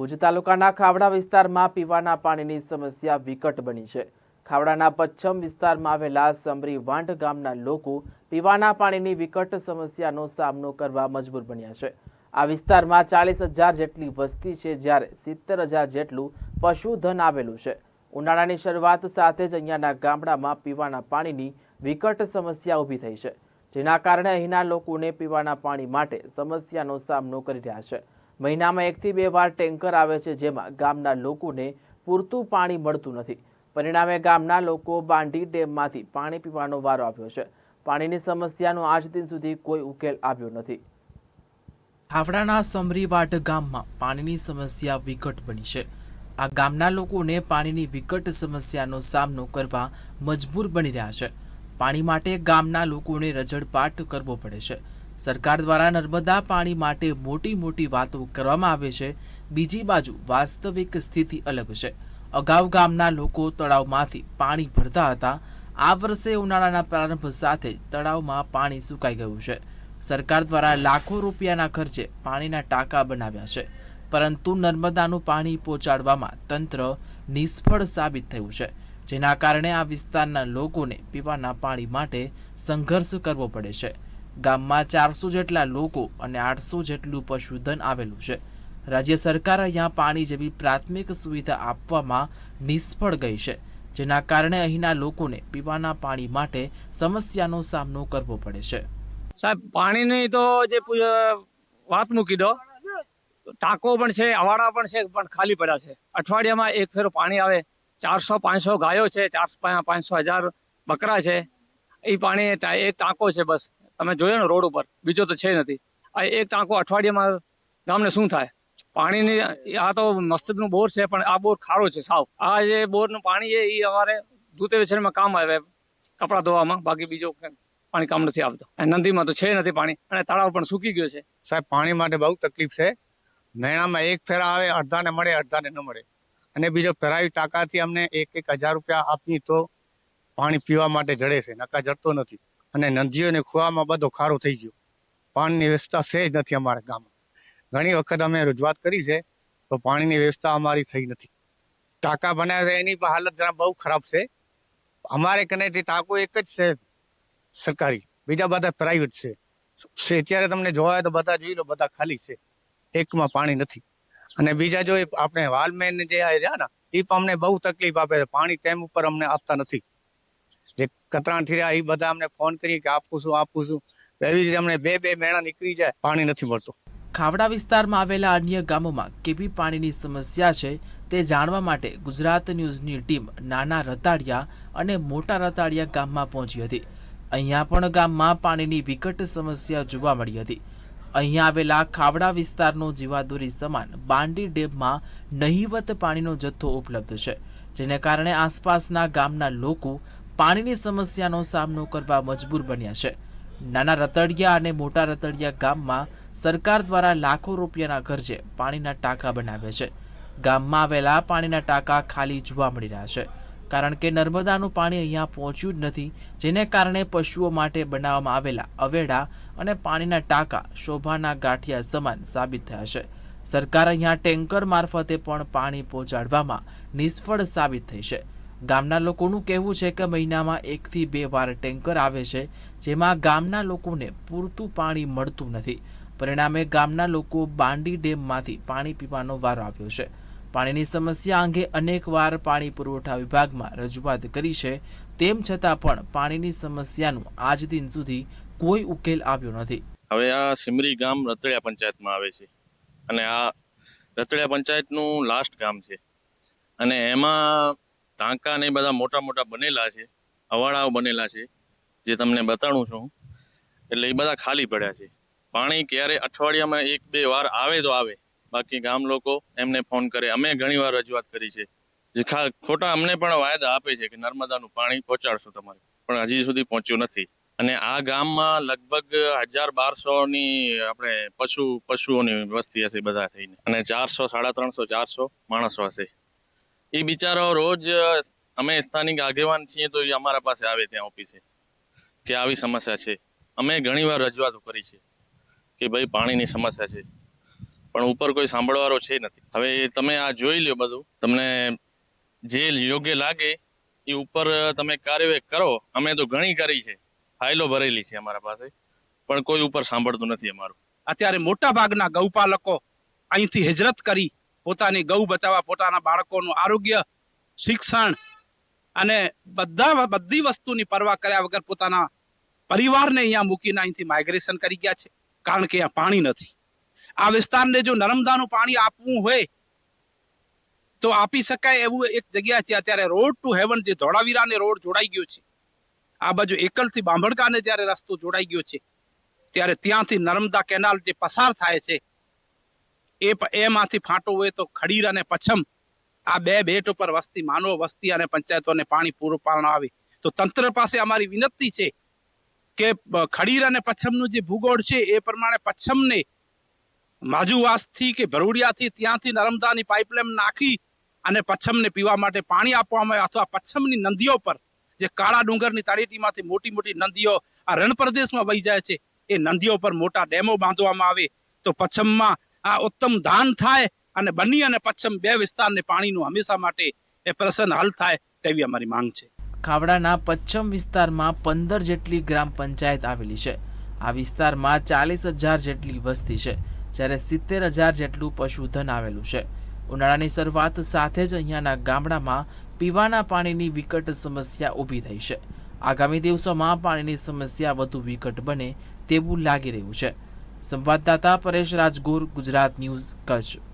ભુજ તાલુકાના ખાવડા વિસ્તારમાં પીવાના પાણીની સમસ્યા વિકટ બની છે. ખાવડાના પશ્ચિમ વિસ્તારમાં આવેલા સમરી વાંઢ ગામના લોકો પીવાના પાણીની વિકટ સમસ્યાનો સામનો કરવા મજબૂર બન્યા છે. આ વિસ્તારમાં ચાલીસ હજાર જેટલી વસ્તી છે, જ્યારે સિત્તેર હજાર જેટલું પશુધન આવેલું છે. ઉનાળાની શરૂઆત સાથે જ અહીંયાના ગામડામાં પીવાના પાણીની વિકટ સમસ્યા ઊભી થઈ છે, જેના કારણે અહીંના લોકોને પીવાના પાણી માટે સમસ્યાનો સામનો કરી રહ્યા છે. મહિનામાં એકથી બે વાર ટેન્કર આવે છે, જેમાં ગામના લોકોને પૂરતું પાણી મળતું નથી. પરિણામે ગામના લોકો બાંડી ડેમમાંથી પાણી પીવાનો વારો આવ્યો છે. પાણીની સમસ્યાનો આજ દિન સુધી કોઈ ઉકેલ આવ્યો નથી. ખાવડાના સમરીવાટ ગામમાં પાણીની સમસ્યા વિકટ બની છે. આ ગામના લોકોને પાણીની વિકટ સમસ્યાનો સામનો કરવા મજબૂર બની રહ્યા છે. પાણી માટે ગામના લોકોને રજડપાટ કરવો પડે છે. સરકાર દ્વારા નર્મદા પાણી માટે મોટી મોટી વાતો કરવામાં આવે છે. બીજી બાજુ વાસ્તવિક સ્થિતિ અલગ છે. અગાઉ ગામના લોકો તળાવમાંથી પાણી ભરતા હતા. આ વર્ષે ઉનાળાના પ્રારંભ સાથે તળાવમાં પાણી સુકાઈ ગયું છે. સરકાર દ્વારા લાખો રૂપિયાના ખર્ચે પાણીના ટાંકા બનાવ્યા છે. પરંતુ નર્મદાનું પાણી પહોંચાડવામાં તંત્ર નિષ્ફળ સાબિત થયું છે. જેના કારણે આ વિસ્તારના લોકોને પીવાના પાણી માટે સંઘર્ષ કરવો પડે છે. ગામમાં ચારસો જેટલા લોકો અને આઠસો જેટલું પશુધન આવેલું છે. રાજ્ય સરકાર અહીંયા પાણી જેવી પ્રાથમિક સુવિધા આપવામાં નિષ્ફળ ગઈ છે, જેના કારણે અહીંના લોકોને પીવાના પાણી માટે સમસ્યાનો સામનો કરવો પડે છે. સાહેબ, પાણીની તો જે વાત મૂકી દો, ટાંકો પણ છે, અવાડા પણ છે, પણ ખાલી પડ્યા છે. અઠવાડિયામાં એક ફેરો પાણી આવે, ચારસો પાંચસો ગાયો છે, ચારસો પાંચસો હજાર બકરા છે. એ પાણી એક ટાંકો છે બસ. તમે જોયો ને રોડ ઉપર? બીજો તો છે નથી. આ એક ટાંકો અઠવાડિયામાં ગામને શું થાય? પાણીની આ તો મસ્જિદનું બોર છે, પણ આ બોર ખારો છે, સાવ. આ જે બોરનું પાણી છે, એ અમારે દૂધ વેચરમાં કામ આવે. કપડાં ધોવામાં, બાકી બીજો પાણી કામ નથી આવતું. નદીમાં તો છે નથી પાણી, અને તળાવ પણ સૂકી ગયો છે. સાહેબ, પાણી માટે બહુ તકલીફ છે. નૈણામાં એક ફેરા આવે, અડધાને મળે, અડધાને ન મળે. અને બીજો ફેરાવી ટાંકાથી અમને એક એક હજાર રૂપિયા આપી તો પાણી પીવા માટે જડે છે, નકા જડતો નથી. અને નદીઓ અને ખુવામાં બધો ખારો થઈ ગયો. પાણીની વ્યવસ્થા છે જ નથી અમારા ગામમાં. ઘણી વખત અમે રજૂઆત કરી છે, તો પાણીની વ્યવસ્થા અમારી થઈ નથી. ટાંકા બનાવ્યા એની પણ હાલત જરા બહુ ખરાબ છે. અમારે કનેથી ટાંકો એક જ છે સરકારી, બીજા બધા પ્રાઇવેટ છે. અત્યારે તમને જોવાય તો બધા જોઈ લો, બધા ખાલી છે. એકમાં પાણી નથી. અને બીજા જો આપણે વાલમેન જે રહ્યા ને એ પણ અમને બહુ તકલીફ આપે છે. પાણી ટાઈમ ઉપર અમને આપતા નથી. જે કતરાણથી રહ્યા એ બધા અમને ફોન કરી કે આપું છું આપું છું. એવી રીતે અમને બે બે મેળા નીકળી જાય, પાણી નથી મળતું. ખાવડા વિસ્તારમાં આવેલા અન્ય ગામોમાં કેવી પાણીની સમસ્યા છે તે જાણવા માટે ગુજરાત ન્યૂઝની ટીમ નાના રતાડિયા અને મોટા રતાડિયા ગામમાં પહોંચી હતી. અહીંયા પણ ગામમાં પાણીની વિકટ સમસ્યા જોવા મળી હતી. અહીંયા આવેલા ખાવડા વિસ્તારનો જીવાદોરી સમાન બાંડી ડેમમાં નહિવત પાણીનો જથ્થો ઉપલબ્ધ છે, જેને કારણે આસપાસના ગામના લોકો પાણીની સમસ્યાનો સામનો કરવા મજબૂર બન્યા છે. નાના રતડિયા અને મોટા રતડિયા ગામમાં સરકાર દ્વારા લાખો રૂપિયાના ખર્ચે પાણીના ટાંકા બનાવે છે. ગામમાં આવેલા પાણીના ટાંકા ખાલી જોવા મળી રહ્યા છે. કારણ કે નર્મદાનું પાણી અહીંયા પહોંચ્યું જ નથી, જેને કારણે પશુઓ માટે બનાવવામાં આવેલા અવેડા અને પાણીના ટાંકા શોભાના ગાંઠિયા સમાન સાબિત થયા છે. સરકાર અહીંયા ટેન્કર મારફતે પણ પાણી પહોંચાડવામાં નિષ્ફળ સાબિત થઈ છે. ગામના લોકોનું કહેવું છે કે મહિનામાં એકથી બે વાર ટેન્કર આવે છે, જેમાં ગામના લોકોને પૂરતું પાણી મળતું નથી. પરિણામે ગામના લોકો બાંડી ડેમમાંથી પાણી પીવાનો વારો આવ્યો છે. પાણીની સમસ્યા અંગે અનેકવાર પાણી પુરવઠા વિભાગમાં રજૂઆત કરી છે. તેમ છતાં પણ પાણીની સમસ્યાનું આજ દિન સુધી કોઈ ઉકેલ આવ્યો નથી. હવે આ સિમરી ગામ રતડિયા પંચાયતમાં આવે છે અને આ રતડિયા પંચાયતનું લાસ્ટ ગામ છે. અને એમાં ટાંકા ને બધા મોટા મોટા બનેલા છે અવાડાઓ બનેલા છે, જે તમને બતાડું છું. એટલે એ બધા ખાલી પડ્યા છે. પાણી ક્યારે અઠવાડિયામાં એક બે વાર આવે તો આવે. બાકી ગામ લોકો એમને ફોન કરે. અમે ઘણી વાર રજૂઆત કરી છે. જે ખોટા અમને પણ વાયદા આપે છે કે નર્મદાનું પાણી પહોંચાડશું તમારે. પણ હજી સુધી પહોંચ્યું નથી. અને આ ગામમાં લગભગ હજાર બારસો ની આપણે પશુ, પશુઓની વસ્તી હશે બધા થઈને. અને ચારસો, સાડા ત્રણસો, ચારસો માણસો હશે. એ બિચારો રોજ અમે સ્થાનિક આગેવાન છીએ તો એ અમારા પાસે આવે ત્યાં ઓફિસે કે આવી સમસ્યા છે. અમે ઘણીવાર રજૂઆતો કરી છે કે ભાઈ પાણીની સમસ્યા છે. પણ ઉપર કોઈ સાંભળવાળો છે નથી. હવે તમે આ જોઈ લ્યો બધું. તમને જે યોગ્ય લાગે એ ઉપર તમે કાર્યવાહી કરો. અમે તો ઘણી કરી છે. ફાઇલો ભરેલી છે અમારા પાસે. પણ કોઈ ઉપર સાંભળતું નથી અમારું. અત્યારે મોટા ભાગના ગૌપાલકો અહીંથી હિજરત કરી પોતાની ગૌ બચાવવા, પોતાના બાળકોનું આરોગ્ય, શિક્ષણ અને બધા બધી વસ્તુની પરવા કર્યા વગર પોતાના પરિવારને અહીંયા મૂકીને અહીંથી માઇગ્રેશન કરી ગયા છે. કારણ કે અહીંયા પાણી નથી. આ વિસ્તારને જો નર્મદાનું પાણી આપવું હોય, તો આપી શકાય એવું એક જગ્યા છે. અત્યારે રોડ ટુ હેવન જે ધોળાવીરાને રોડ જોડાઈ ગયો છે. આ બાજુ એકલથી બાંભડકાને જ્યારે રસ્તો જોડાઈ ગયો છે, ત્યારે ત્યાંથી નર્મદા કેનાલ જે પસાર થાય છે એ એમાંથી ફાંટો હોય તો ખડીર અને પછમ આ બે બેટ ઉપર વસ્તી, માનવ વસ્તી અને પંચાયતોને પાણી પૂરું પાડવામાં આવે. તો તંત્ર પાસે અમારી વિનંતી છે કે ખડીર અને પછમનું જે ભૂગોળ છે એ પ્રમાણે પછમને માજુવાસથી કે ભરૂડિયાથી ત્યાંથી નર્મદાની પાઇપલાઇન નાખી અને પછમને પીવા માટે પાણી આપવામાં આવે અથવા પછમની નદીઓ પર જે કાળા ડુંગરની તળેટીમાંથી મોટી મોટી નદીઓ આ રણ પ્રદેશમાં વહી જાય છે, એ નદીઓ પર મોટા ડેમો બાંધવામાં આવે તો પચ્છમમાં આ ઉત્તમ દાન થાય અને બની અને પચ્છમ બે વિસ્તારને પાણીનું હંમેશા માટે એ પ્રસન્ન હલ થાય તેવી અમારી માંગ છે. ખાવડાના પશ્ચિમ વિસ્તારમાં પંદર જેટલી ગ્રામ પંચાયત આવેલી છે. આ વિસ્તારમાં ચાલીસ હજાર જેટલી વસ્તી છે, જ્યારે સિત્તેર હજાર જેટલું પશુધન આવેલું છે. ઉનાળાની શરૂઆત સાથે જ અહીંયાના ગામડામાં પીવાના પાણીની વિકટ સમસ્યા ઊભી થઈ છે. આગામી દિવસોમાં પાણીની સમસ્યા વધુ વિકટ બને તેવું લાગી રહ્યું છે. સંવાદદાતા પરેશ રાજગોર ગુજરાત ન્યૂઝ કચ્છ.